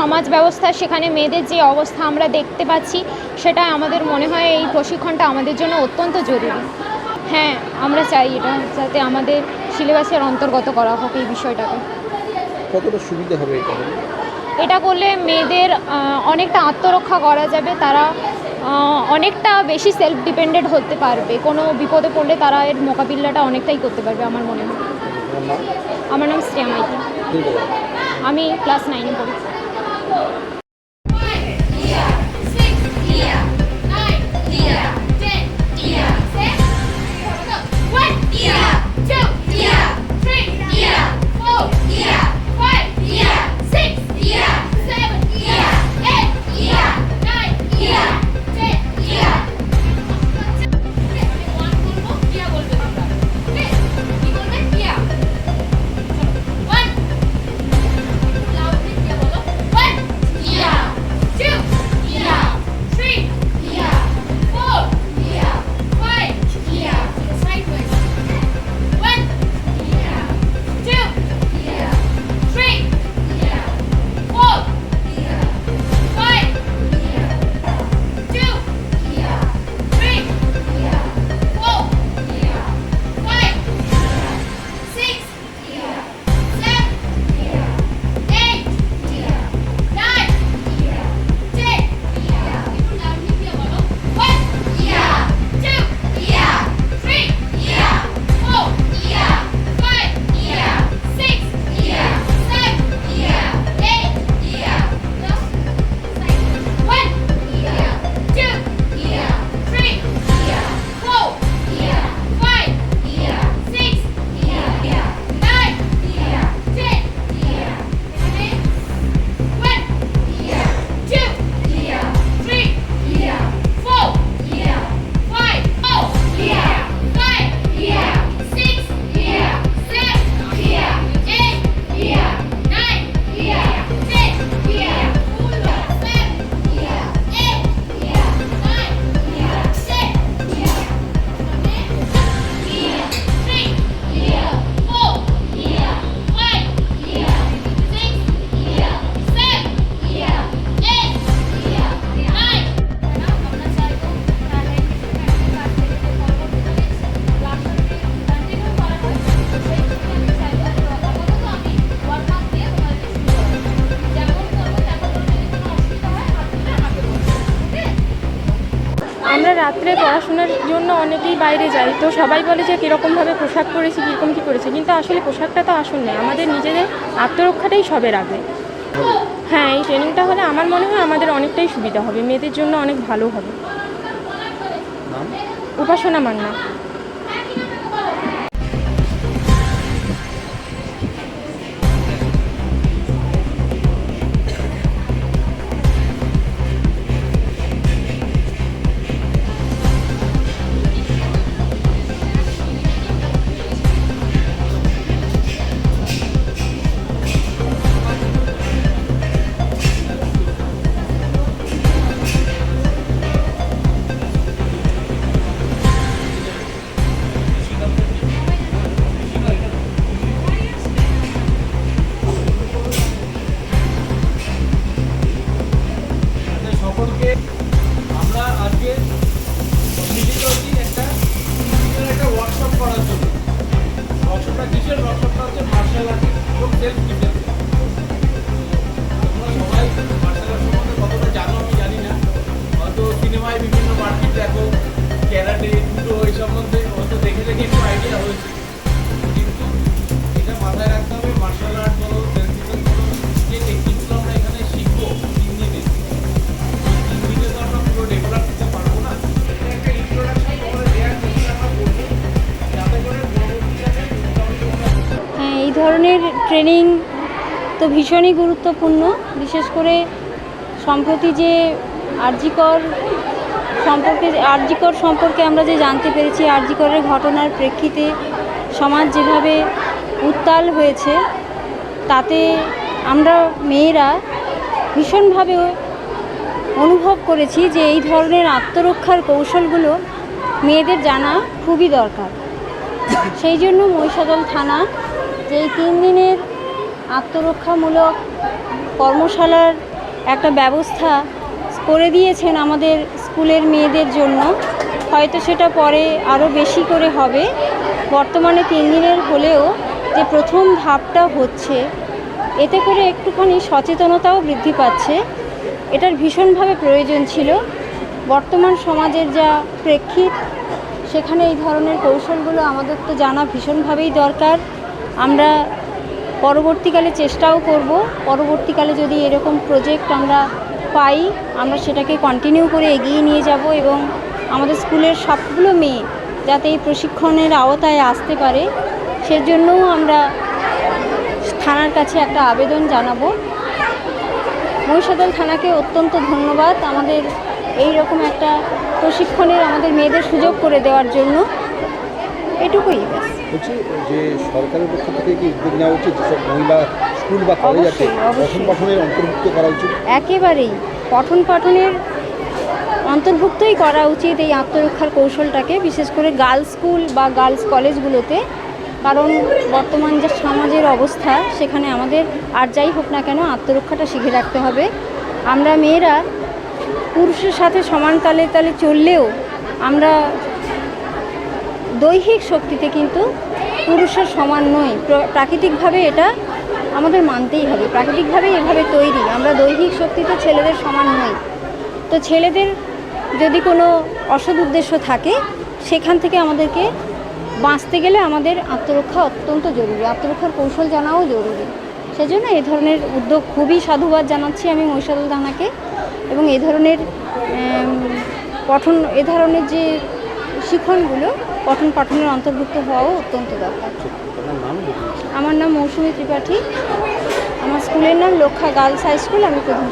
সমাজ ব্যবস্থা সেখানে মেয়েদের যে অবস্থা আমরা দেখতে পাচ্ছি সেটা আমাদের মনে হয় এই প্রশিক্ষণটা আমাদের জন্য অত্যন্ত জরুরি। হ্যাঁ আমরা চাই এটা যাতে আমাদের সিলেবাসের অন্তর্গত করা হোক এই বিষয়টাকে। কতটা সুবিধা হবে এটা? এটা করলে মেয়েদের অনেকটা আত্মরক্ষা করা যাবে তারা অনেকটা বেশি সেলফ ডিপেন্ডেন্ট হতে পারবে। কোনো বিপদে পড়লে তারা এর মোকাবিলাটা অনেকটাই করতে পারবে আমার মনে হয়। আমার নাম? শ্রেয়া মাইতি। আমি ক্লাস নাইনে পড়ি। আমরা রাত্রে পড়াশোনার জন্য অনেকেই বাইরে যায়। তো সবাই বলে যে কীরকমভাবে পোশাক পরেছি কীরকম কী করেছি। কিন্তু আসলে পোশাকটা তো আসল নেই আমাদের নিজেদের আত্মরক্ষাটাই সবের রাখবে হ্যাঁ এই ট্রেনিংটা হলে আমার মনে হয় আমাদের অনেকটাই সুবিধা হবে মেয়েদের জন্য অনেক ভালো হবে। উপাসনা মান্না। ধরনের ট্রেনিং তো ভীষণই গুরুত্বপূর্ণ, বিশেষ করে সম্প্রতি যে আরজিকর সম্পর্কে আরজিকর সম্পর্কে আমরা যে জানতে পেরেছি, আরজিকরের ঘটনার প্রেক্ষিতে সমাজ যেভাবে উত্তাল হয়েছে, তাতে আমরা মেয়েরা ভীষণভাবে অনুভব করেছি যে এই ধরনের আত্মরক্ষার কৌশলগুলো মেয়েদের জানা খুবই দরকার। সেই জন্য মহিষাদল থানা যে এই তিন দিনের আত্মরক্ষামূলক কর্মশালার একটা ব্যবস্থা করে দিয়েছেন আমাদের স্কুলের মেয়েদের জন্য, হয়তো সেটা পরে আরও বেশি করে হবে। বর্তমানে তিন দিনের হলেও যে প্রথম ধাপটা হচ্ছে, এতে করে একটুখানি সচেতনতাও বৃদ্ধি পাচ্ছে। এটার ভীষণভাবে প্রয়োজন ছিল। বর্তমান সমাজের যা প্রেক্ষিত, সেখানে এই ধরনের কৌশলগুলো আমাদের তো জানা ভীষণভাবেই দরকার। আমরা পরবর্তীকালে চেষ্টাও করব। পরবর্তীকালে যদি এরকম প্রজেক্ট আমরা পাই, আমরা সেটাকে কন্টিনিউ করে এগিয়ে নিয়ে যাব এবং আমাদের স্কুলের সবগুলো মেয়ে যাতে এই প্রশিক্ষণের আওতায় আসতে পারে, সেজন্যও আমরা থানার কাছে একটা আবেদন জানাব। মহিষাদল থানাকে অত্যন্ত ধন্যবাদ আমাদের এই রকম একটা প্রশিক্ষণের আমাদের মেয়েদের সুযোগ করে দেওয়ার জন্য। এটুকুই বলছি যে সরকারের পক্ষ থেকে কি উদ্যোগ নেওয়া উচিত যেসব মহিলা স্কুল বা কলেজ আছে। পঠন পাঠনের অন্তর্ভুক্ত করা উচিত? একেবারেই। পঠন পাঠনের অন্তর্ভুক্তই করা উচিত এই আত্মরক্ষার কৌশলটাকে বিশেষ করে গার্লস স্কুল বা গার্লস কলেজগুলোতে। কারণ বর্তমান যে সমাজের অবস্থা সেখানে আমাদের আর যাই হোক না কেন আত্মরক্ষাটা শিখে রাখতে হবে। আমরা মেয়েরা পুরুষের সাথে সমান তালে তালে চললেও আমরা দৈহিক শক্তিতে কিন্তু পুরুষের সমান নয়। প্রাকৃতিকভাবে এটা আমাদের মানতেই হবে। প্রাকৃতিকভাবে এভাবে তৈরি। আমরা দৈহিক শক্তিতে ছেলেদের সমান নই। তো ছেলেদের যদি কোনো অসৎ উদ্দেশ্য থাকে, সেখান থেকে আমাদেরকে বাঁচতে গেলে আমাদের আত্মরক্ষা অত্যন্ত জরুরি। আত্মরক্ষার কৌশল জানাও জরুরি। সেজন্য এ ধরনের উদ্যোগ খুবই সাধুবাদ জানাচ্ছি আমি মহিষাদল দানাকে এবং এ ধরনের পঠন, এ ধরনের যে শিক্ষণগুলো পঠন পাঠনের অন্তর্ভুক্ত হওয়াও অত্যন্ত দরকার। বলুন। আমার নাম মৌসুমী ত্রিপাঠী। আমার স্কুলের নাম লক্ষা গার্লস হাই স্কুল আমি প্রধান।